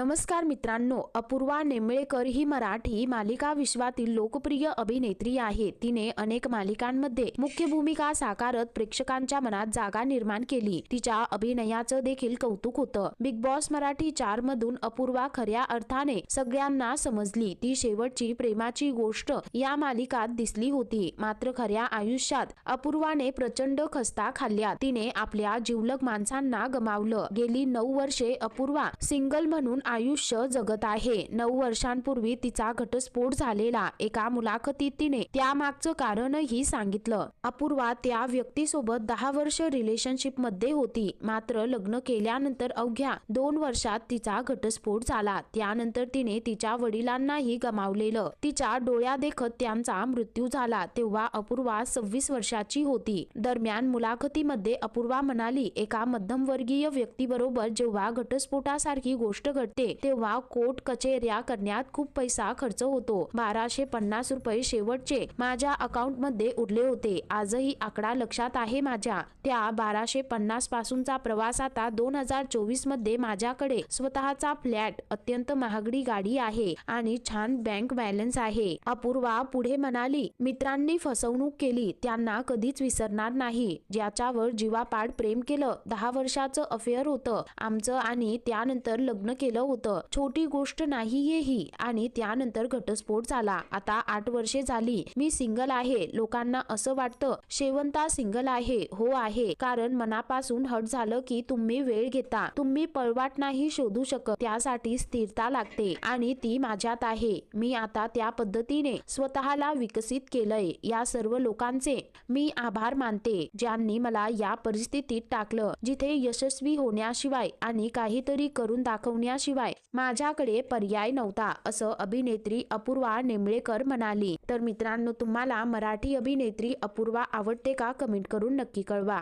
नमस्कार मित्रांनो अपूर्वा नेमळेकर ही मराठी मालिका विश्वातील लोकप्रिय अभिनेत्री आहे. तिने अनेक मालिकांमध्ये मुख्य भूमिका साकारत प्रेक्षकांच्या मनात जागा निर्माण केली. तिच्या अभिनयाचं देखील कौतुक होतं. बिग बॉस मराठी चार मधून अपूर्वा खऱ्या अर्थाने सगळ्यांना समजली. ती शेवटची प्रेमाची गोष्ट या मालिकात दिसली होती. मात्र खऱ्या आयुष्यात अपूर्वाने प्रचंड खस्ता खाल्ल्या तिने आपल्या जिवलग माणसांना गमावलं. गेली नऊ वर्षे अपूर्वा सिंगल म्हणून आयुष्य जगत आहे. नऊ वर्षांपूर्वी तिचा घटस्फोट झालेला एका मुलाखतीत तिने त्यामागचं कारणही सांगितलं. अपूर्वा त्या व्यक्तीसोबत दहा वर्ष रिलेशनशिपमध्ये होती. मात्र लग्न केल्यानंतर अवघ्या दोन वर्षात तिचा घटस्फोट झाला. त्यानंतर तिने तिच्या वडिलांनाही गमावलेलं. तिच्या डोळ्या देखत त्यांचा मृत्यू झाला तेव्हा अपूर्वा सव्वीस वर्षाची होती. दरम्यान मुलाखतीमध्ये अपूर्वा म्हणाली एका मध्यमवर्गीय व्यक्तीबरोबर जेव्हा घटस्फोटासारखी गोष्ट घडते तेव्हा कोर्ट कचेऱ्या करण्यात खूप पैसा खर्च होतो. बाराशे पन्नास रुपये शेवटचे माझ्या अकाउंटमध्ये उरले होते. आजही आकडा लक्षात आहे माझ्या. त्या बाराशे पन्नास पासूनचा प्रवास आता दोन हजार चोवीसमध्ये माझ्याकडे. स्वतःचा फ्लॅट अत्यंत महागडी गाडी आहे आणि छान बँक बॅलन्स आहे. अपूर्वा पुढे म्हणाली मित्रांनी फसवणूक केली त्यांना कधीच विसरणार नाही. ज्याच्यावर जीवापाड प्रेम केलं दहा वर्षाचं अफेअर होतं. आमचं आणि त्यानंतर लग्न केलं होतं. छोटी गोष्ट नाहीये ही. आणि त्यानंतर घटस्फोट झाला. आता आठ वर्षे झाली. मी सिंगल आहे. लोकांना असं वाटतं शेवंता सिंगल आहे. हो आहे. कारण मनापासून हट झालं की तुम्ही वेळ घेता. तुम्ही पळवाट नाही शोधू शकत. त्यासाठी स्थिरता लागते. आणि ती माझ्यात आहे. मी आता त्या पद्धतीने स्वतःला विकसित केलंय. या सर्व लोकांचे मी आभार मानते. ज्यांनी मला या परिस्थितीत टाकलं. जिथे यशस्वी होण्याशिवाय आणि काहीतरी करून दाखवण्याशिवाय शिवाय माझ्याकडे पर्याय नव्हता असं अभिनेत्री अपूर्वा नेमळेकर म्हणाली. तर मित्रांनो तुम्हाला मराठी अभिनेत्री अपूर्वा आवडते का? कमेंट करून नक्की कळवा.